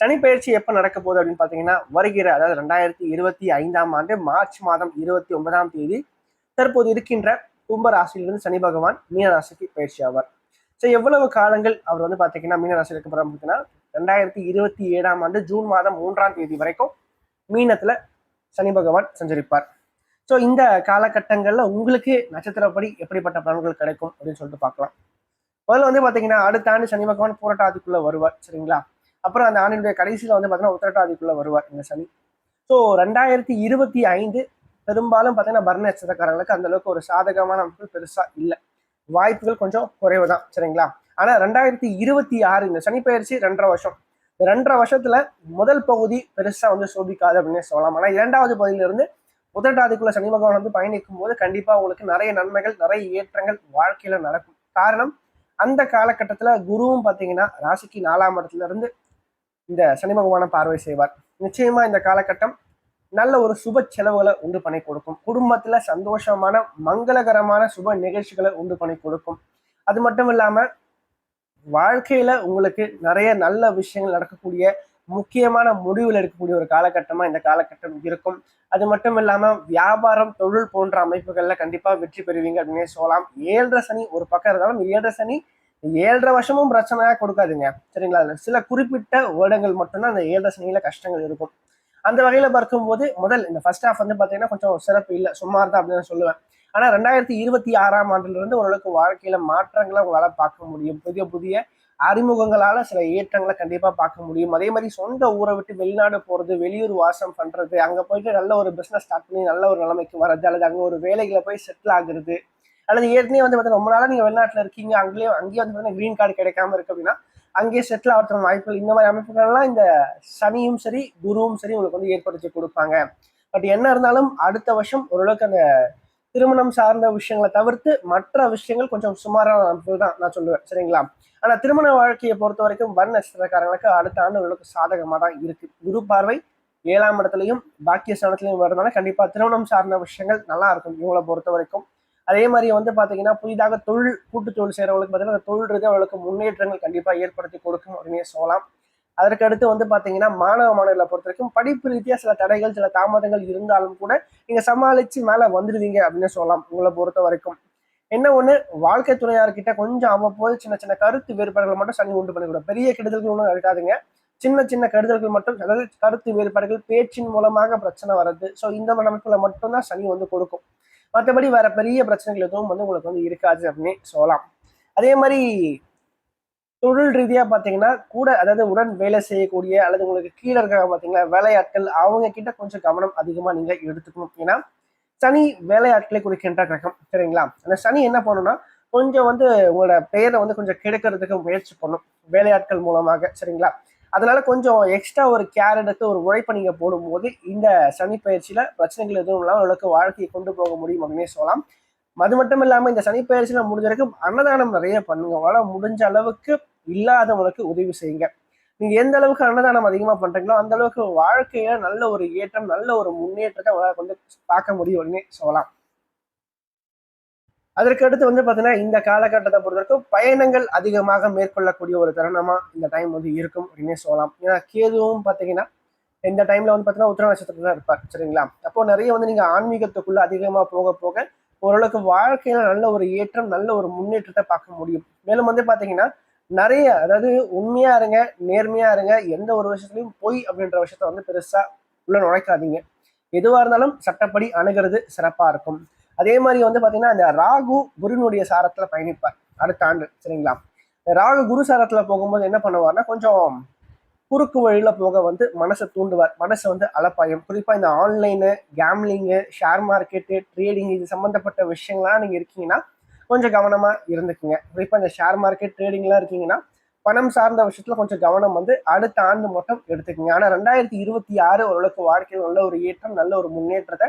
சனிப்பயிற்சி எப்போ நடக்க போகுது அப்படின்னு பார்த்தீங்கன்னா வருகிற அதாவது ரெண்டாயிரத்தி இருபத்தி ஐந்தாம் ஆண்டு மார்ச் மாதம் இருபத்தி ஒன்பதாம் தேதி தற்போது இருக்கின்ற கும்ப ராசியிலிருந்து சனி பகவான் மீனராசிக்கு பயிற்சி ஆவார். ஸோ எவ்வளவு காலங்கள் அவர் வந்து பார்த்தீங்கன்னா மீனராசி ராசியில் இருக்க அப்படின்னா ரெண்டாயிரத்தி இருபத்தி ஏழாம் ஆண்டு ஜூன் மாதம் மூன்றாம் தேதி வரைக்கும் மீனத்துல சனி பகவான் சஞ்சரிப்பார். ஸோ இந்த காலகட்டங்களில் உங்களுக்கு நட்சத்திரப்படி எப்படிப்பட்ட பலன்கள் கிடைக்கும் அப்படின்னு சொல்லிட்டு பார்க்கலாம். முதல்ல வந்து பார்த்தீங்கன்னா அடுத்த ஆண்டு சனி பகவான் போராட்டாதிக்குள்ளே வருவார் சரிங்களா? அப்புறம் அந்த ஆண்டினுடைய கடைசியில் வந்து பார்த்தீங்கன்னா உத்திரட்டாதிக்குள்ள வருவார் இந்த சனி. ஸோ ரெண்டாயிரத்தி இருபத்தி ஐந்து பெரும்பாலும் பார்த்தீங்கன்னா பர்ண நட்சத்திரக்காரங்களுக்கு அந்த அளவுக்கு ஒரு சாதகமான அமைப்பு பெருசாக இல்லை. வாய்ப்புகள் கொஞ்சம் குறைவு தான் சரிங்களா? ஆனால் ரெண்டாயிரத்தி இருபத்தி ஆறு இந்த சனி பயிற்சி ரெண்டரை வருஷம். ரெண்டரை வருஷத்துல முதல் பகுதி பெருசாக வந்து சோபிக்காது அப்படின்னு சொல்லலாம். ஆனால் இரண்டாவது பகுதியிலிருந்து உதட்டாதிக்குள்ள சனி பகவான் வந்து பயணிக்கும் போது கண்டிப்பாக உங்களுக்கு நிறைய நன்மைகள் நிறைய ஏற்றங்கள் வாழ்க்கையில் நடக்கும். காரணம் அந்த காலகட்டத்தில் குருவும் பார்த்தீங்கன்னா ராசிக்கு நாலாம் இடத்துல இருந்து இந்த சனி பகவானை பார்வை செய்வார். நிச்சயமா இந்த காலகட்டம் நல்ல ஒரு சுப செலவுகளை உண்டு பண்ணி கொடுக்கும். குடும்பத்துல சந்தோஷமான மங்களகரமான சுப நிகழ்ச்சிகளை உண்டு பண்ணி கொடுக்கும். அது மட்டும் இல்லாம வாழ்க்கையில உங்களுக்கு நிறைய நல்ல விஷயங்கள் நடக்கக்கூடிய முக்கியமான முடிவுகள் எடுக்கக்கூடிய ஒரு காலகட்டமா இந்த காலகட்டம் இருக்கும். அது மட்டும் இல்லாம வியாபாரம் தொழில் போன்ற அமைப்புகள்ல கண்டிப்பா வெற்றி பெறுவீங்க அப்படின்னே சொல்லலாம். ஏழரை சனி ஒரு பக்கம் இருந்தாலும் ஏழரை சனி ஏழரை வருஷமும் பிரச்சனையாக கொடுக்காதுங்க. சரிங்களா? சில குறிப்பிட்ட வருடங்கள் மட்டும்தான் அந்த ஏழரை சனியில் கஷ்டங்கள் இருக்கும். அந்த வகையில் பார்க்கும்போது முதல் இந்த ஃபர்ஸ்ட் ஹாஃப் வந்து பார்த்தீங்கன்னா கொஞ்சம் சிறப்பு இல்லை. சுமார் தான் அப்படின்னு சொல்லுவேன். ஆனால் ரெண்டாயிரத்தி இருபத்தி ஆறாம் ஆண்டுலேருந்து ஓரளவுக்கு வாழ்க்கையில் மாற்றங்களை உங்களால் பார்க்க முடியும். புதிய புதிய அறிமுகங்களால் சில ஏற்றங்களை கண்டிப்பாக பார்க்க முடியும். அதே மாதிரி சொந்த ஊரை விட்டு வெளிநாடு போகிறது வெளியூர் வாசம் பண்ணுறது அங்கே போயிட்டு நல்ல ஒரு பிஸ்னஸ் ஸ்டார்ட் பண்ணி நல்ல ஒரு நிலைமைக்கு வர்றது அல்லது அங்கே ஒரு வேலைகளை போய் செட்டில் ஆகுறது அல்லது ஏற்கனவே வந்து பார்த்தீங்கன்னா ரொம்ப நாளா நீங்க வெளிநாட்டுல இருக்கீங்க அங்கேயே அங்கேயே வந்து பார்த்தீங்கன்னா கிரீன் கார்டு கிடைக்காம இருக்கு அப்படின்னா அங்கேயே செட்டில் ஆகிறதுக்கு வாய்ப்புகள் இந்த மாதிரி அமைப்புகள்லாம் இந்த சனியும் சரி குருவும் சரி உங்களுக்கு வந்து ஏற்படுத்தி கொடுப்பாங்க. பட் என்ன இருந்தாலும் அடுத்த வருஷம் ஓரளவுக்கு அந்த திருமணம் சார்ந்த விஷயங்களை தவிர்த்து மற்ற விஷயங்கள் கொஞ்சம் சுமாரான அமைப்புகள் தான் நான் சொல்லுவேன். சரிங்களா? ஆனா திருமண வாழ்க்கையை பொறுத்த வரைக்கும் வன் நட்சத்திரக்காரங்களுக்கு அடுத்த ஆண்டு ஓரளவுக்கு சாதகமாக தான் இருக்கு. குரு பார்வை ஏழாம் இடத்துலையும் பாக்கிய ஸ்தானத்திலையும் வரதுனால கண்டிப்பா திருமணம் சார்ந்த விஷயங்கள் நல்லா இருக்கும் இவங்களை பொறுத்த வரைக்கும். அதே மாதிரி வந்து பாத்தீங்கன்னா புதிதாக தொழில் கூட்டு தொழில் செய்யறவங்களுக்கு பார்த்தீங்கன்னா அந்த தொழில் ரீதியாக அவளுக்கு முன்னேற்றங்கள் கண்டிப்பா ஏற்படுத்தி கொடுக்கும் அப்படின்னு சொல்லலாம். அதற்கு அடுத்து வந்து பாத்தீங்கன்னா மாணவ மாணவர்களை பொறுத்த வரைக்கும் படிப்பு ரீதியா சில தடைகள் சில தாமதங்கள் இருந்தாலும் கூட நீங்க சமாளிச்சு மேல வந்துடுவீங்க அப்படின்னு சொல்லலாம் உங்களை பொறுத்த வரைக்கும். என்ன ஒண்ணு? வாழ்க்கை துணையார்கிட்ட கொஞ்சம் அவ்வப்போது சின்ன சின்ன கருத்து வேறுபாடுகள் மட்டும் சனி உண்டு பண்ணிக்கூடாது பெரிய கெடுதல்கள் ஒன்றும் இருக்காதுங்க சின்ன சின்ன கருதல்கள் மட்டும் அதாவது கருத்து வேறுபாடுகள் பேச்சின் மூலமாக பிரச்சனை வர்றது. ஸோ இந்த அமைப்புல மட்டும்தான் சனி வந்து கொடுக்கும். மற்றபடி வேற பெரிய பிரச்சனைகள் எதுவும் வந்து உங்களுக்கு வந்து இருக்காது அப்படின்னு சொல்லலாம். அதே மாதிரி தொழில் ரீதியா பார்த்தீங்கன்னா கூட அதாவது உடன் வேலை செய்யக்கூடிய அல்லது உங்களுக்கு கீழே இருக்காங்க பார்த்தீங்கன்னா வேலையாட்கள் அவங்க கிட்ட கொஞ்சம் கவனம் அதிகமா நீங்க எடுத்துக்கணும். ஏன்னா சனி வேலையாட்களை குறிக்கின்ற கிரகம் சரிங்களா? அந்த சனி என்ன பண்ணும்னா கொஞ்சம் வந்து உங்களோட பெயரை வந்து கொஞ்சம் கெடுக்கிறதுக்கு முயற்சி பண்ணும். வேலையாட்கள் மூலமாக சரிங்களா? அதனால கொஞ்சம் எக்ஸ்ட்ரா ஒரு கேர் எடுத்து ஒரு உழைப்பை நீங்க போடும்போது இந்த சனி பயிற்சியில பிரச்சனைகள் எதுவும் இல்லாமல் உங்களுக்கு வாழ்க்கையை கொண்டு போக முடியும் அப்படின்னே சொல்லலாம். அது மட்டும் இல்லாம இந்த சனி பயிற்சியில முடிஞ்ச வரைக்கும் அன்னதானம் நிறைய பண்ணுங்க. உங்களால் முடிஞ்ச அளவுக்கு இல்லாதவங்களுக்கு உதவி செய்யுங்க. நீங்க எந்த அளவுக்கு அன்னதானம் அதிகமா பண்றீங்களோ அந்த அளவுக்கு வாழ்க்கையில நல்ல ஒரு ஏற்றம் நல்ல ஒரு முன்னேற்றத்தை உங்களால் வந்து பார்க்க முடியும் அப்படின்னு சொல்லலாம். அதற்கு அடுத்து வந்து பார்த்தீங்கன்னா இந்த காலகட்டத்தை பொறுத்த வரைக்கும் பயணங்கள் அதிகமாக மேற்கொள்ளக்கூடிய ஒரு தருணமா இந்த டைம் வந்து இருக்கும் அப்படின்னே சொல்லலாம். ஏன்னா கேதுவும் பார்த்தீங்கன்னா இந்த டைம்ல வந்து பார்த்தீங்கன்னா உத்தர நட்சத்திரத்துல தான் இருப்பார். சரிங்களா? அப்போ நிறைய வந்து நீங்க ஆன்மீகத்துக்குள்ள அதிகமா போக போக ஓரளவுக்கு வாழ்க்கையில நல்ல ஒரு ஏற்றம் நல்ல ஒரு முன்னேற்றத்தை பார்க்க முடியும். மேலும் வந்து பாத்தீங்கன்னா நிறைய அதாவது உண்மையா இருங்க நேர்மையா இருங்க எந்த ஒரு விஷயத்துலையும் பொய் அப்படின்ற விஷயத்த வந்து பெருசா உள்ள நுழைக்காதீங்க. எதுவா இருந்தாலும் சட்டப்படி அணுகிறது சிறப்பா இருக்கும். அதே மாதிரி வந்து பார்த்தீங்கன்னா இந்த ராகு குருனுடைய சாரத்தில் பயணிப்பார் அடுத்த ஆண்டு சரிங்களா? ராகு குரு சாரத்தில் போகும்போது என்ன பண்ணுவார்னா கொஞ்சம் குறுக்கு வழியில் போக வந்து மனசை தூண்டுவார். மனசை வந்து அலப்பாயம். குறிப்பாக இந்த online gambling share market trading இது சம்மந்தப்பட்ட விஷயங்கள்லாம் நீங்கள் இருக்கீங்கன்னா கொஞ்சம் கவனமாக இருந்துக்குங்க. குறிப்பாக இந்த ஷேர் மார்க்கெட் ட்ரேடிங்லாம் இருக்கீங்கன்னா பணம் சார்ந்த விஷயத்தில் கொஞ்சம் கவனம் வந்து அடுத்த ஆண்டு மட்டும் எடுத்துக்கோங்க. ஆனால் ரெண்டாயிரத்தி இருபத்தி ஆறு ஓரளவுக்கு வாழ்க்கையில் நல்ல ஒரு ஏற்றம் நல்ல ஒரு முன்னேற்றத்தை